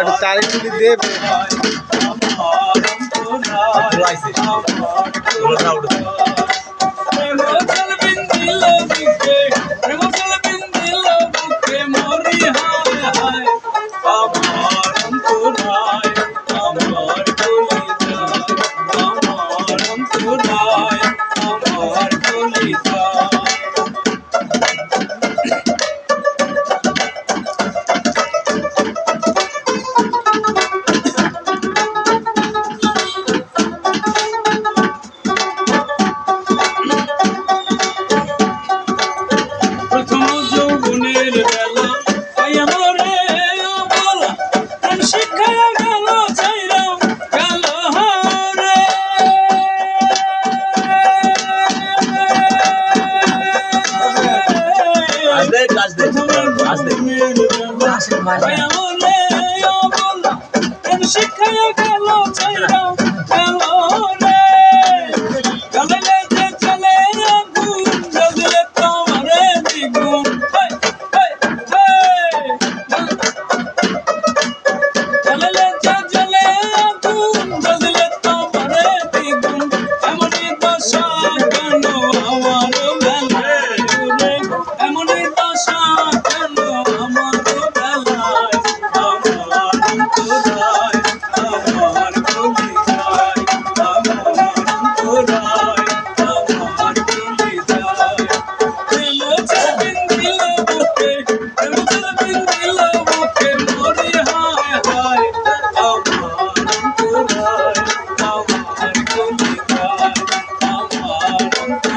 একটা তারি তুলি দেবে আমার last day. Last day. Last day. Last day. Last day. Last day. Last day. Last day. Last day. Last day. Last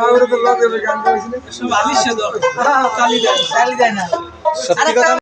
হ্যাঁ, হ্যাঁ, হ্যাঁ। সত্যি কথা